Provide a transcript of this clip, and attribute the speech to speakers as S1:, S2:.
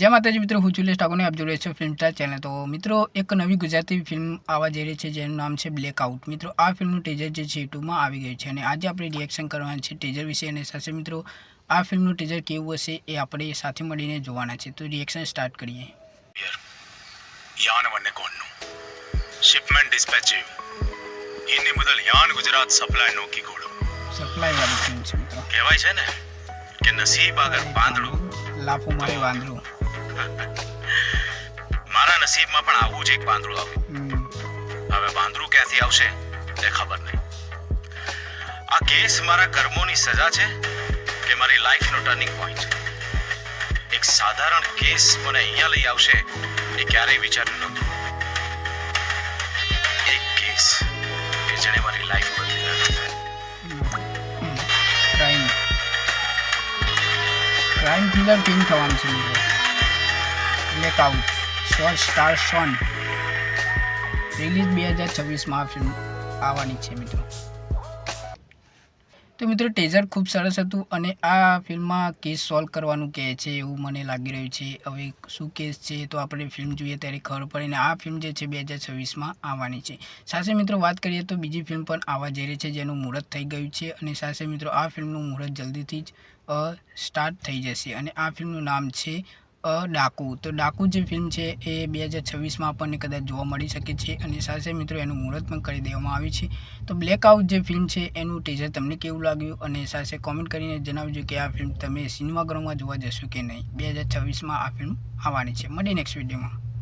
S1: જય માતાજી મિત્રો હું જુલેશ ઠાકોરને આપ જોડે છો ફિલ્મ સ્ટાર ચેનલ તો મિત્રો એક નવી ગુજરાતી ફિલ્મ આવવા જઈ રહી છે જેનું નામ છે બ્લેકઆઉટ મિત્રો આ ફિલ્મનું ટીઝર જે છે ટુમાં આવી ગયું છે અને આજે આપણે રિએક્શન કરવાનું છે ટીઝર વિશે અને સાથે મિત્રો આ ફિલ્મનું ટીઝર કેવું હશે એ આપણે સાથે મળીને જોવાના છે તો રિએક્શન સ્ટાર્ટ કરીએ
S2: શિપમેન્ટ ડિસ્પેચિવ એની મુદલ યાન ગુજરાત સપ્લાય નોકી ગોળો સપ્લાય
S1: વાળી ફિલ્મ છે મિત્રો
S2: કહેવાય છે ને કે નસીબ આગળ પાંદડું
S1: લાફો મારે વાંદરું
S2: મારા નસીબમાં પણ આવું જ એક પાંદડું આવ્યું હવે પાંદડું ક્યાંથી આવશે તે ખબર નહીં. આ કેસ મારા કર્મોની સજા છે કે મારી લાઈફનો ટર્નિંગ પોઈન્ટ. એક સાધારણ કેસ મને અહીંયા લઈ આવશે એ ક્યારેય વિચાર્યું નહોતું. એક કેસ કે જેણે મારી લાઈફ બદલી નાખી.
S1: ક્રાઇમ ક્રાઇમ થ્રિલર ફિલ્મ થવાનું છે મિત્રો બ્લેક આઉટ શોર્ટ સ્ટાર સોન રિલીઝ બે હજાર છવ્વીસમાં આ ફિલ્મ આવવાની છે મિત્રો. તો મિત્રો ટેઝર ખૂબ સરસ હતું અને આ ફિલ્મમાં કેસ સોલ્વ કરવાનું કહે છે એવું મને લાગી રહ્યું છે. હવે શું કેસ છે તો આપણે ફિલ્મ જોઈએ ત્યારે ખબર પડે આ ફિલ્મ જે છે બે હજાર છવ્વીસમાં આવવાની છે. સાથે મિત્રો, વાત કરીએ તો બીજી ફિલ્મ પણ આવવા જઈ રહી છે જેનું મુહૂર્ત થઈ ગયું છે અને સાથે મિત્રો, આ ફિલ્મનું મુહૂર્ત જલ્દીથી જ સ્ટાર્ટ થઈ જશે અને આ ફિલ્મનું નામ છે અ, ડાકુ. તો ડાકુ જે ફિલ્મ છે એ બે હજાર છવ્વીસમાં આપણને કદાચ જોવા મળી શકે છે અને સાથે મિત્રો એનું મુહૂર્ત પણ કરી દેવામાં આવ્યું છે. તો બ્લેક આઉટ જે ફિલ્મ છે એનું ટીઝર તમને કેવું લાગ્યું? અને સાથે કોમેન્ટ કરીને જણાવજો કે આ ફિલ્મ તમે સિનેમાઘરોમાં જોવા જશો કે નહીં? બે હજાર છવ્વીસમાં આ ફિલ્મ આવવાની છે. મળી નેક્સ્ટ વિડીયોમાં